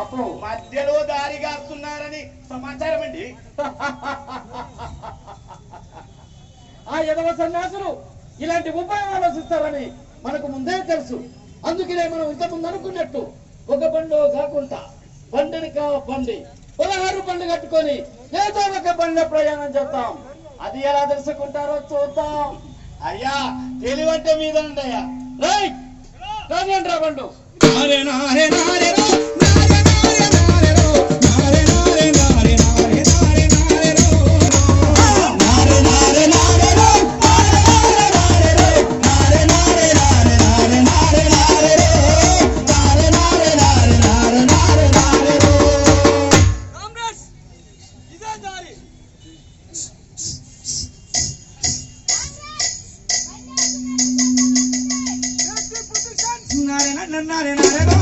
అప్పుడు మధ్యలో దారి గారుతున్నారని సమాచారం అండి. ఆ యదవ సన్యాసులు ఇలాంటి ఉపాయం ఆలోచిస్తారని మనకు ముందే తెలుసు. అందుకనే మనం ఇంతకుముందు అనుకున్నట్టు ఒక బండు కాకుండా బండిని కా బండి పదహారు బండ్లు కట్టుకొని ఏదో ఒక బండి ప్రయాణం చేద్దాం. అది ఎలా తెలుసుకుంటారో చూద్దాం. అయ్యా తెలివంటే మీదండి అయ్యా. రైట్. రా బండు na na not na na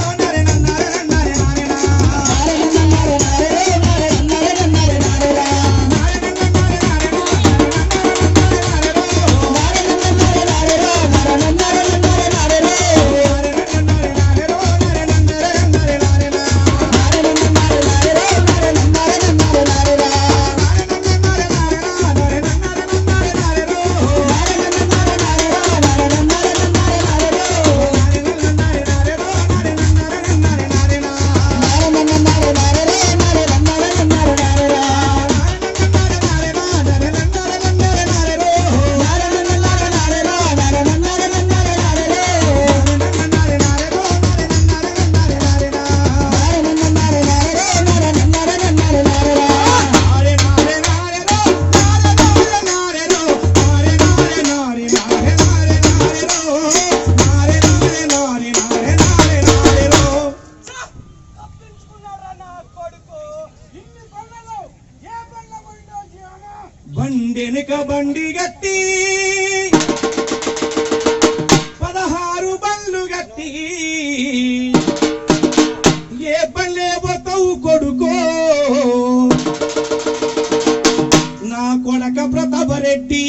బండెనుక బండి గట్టి. పదహారు బండ్లు గట్టి. ఏ బండ్లే పోతావు కొడుకో? నా కొడక ప్రతాపరెడ్డి.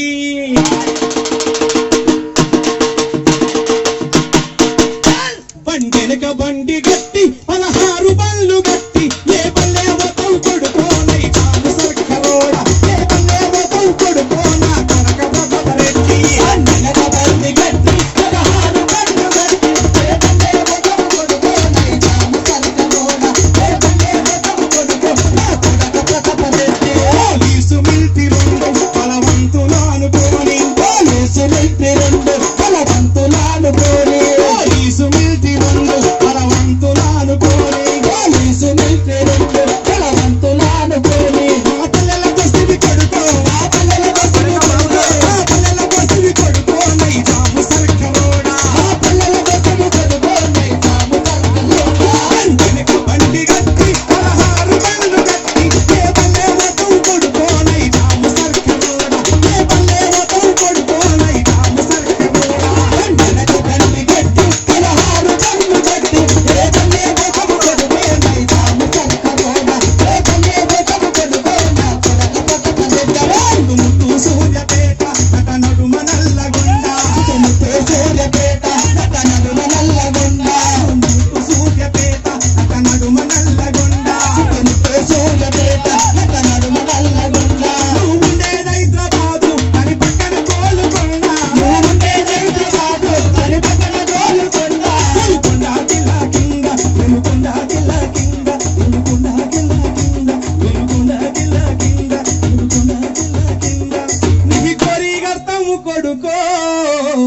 అనుకో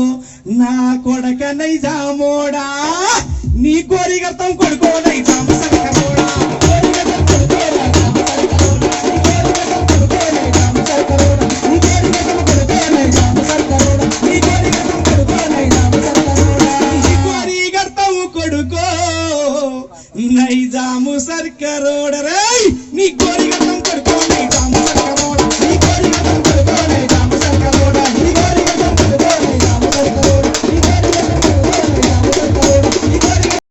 నా కొడక నైజామోడా నీ కోరికర్తం కొడుకో నైజాము సరికమోడా నీ కోరిక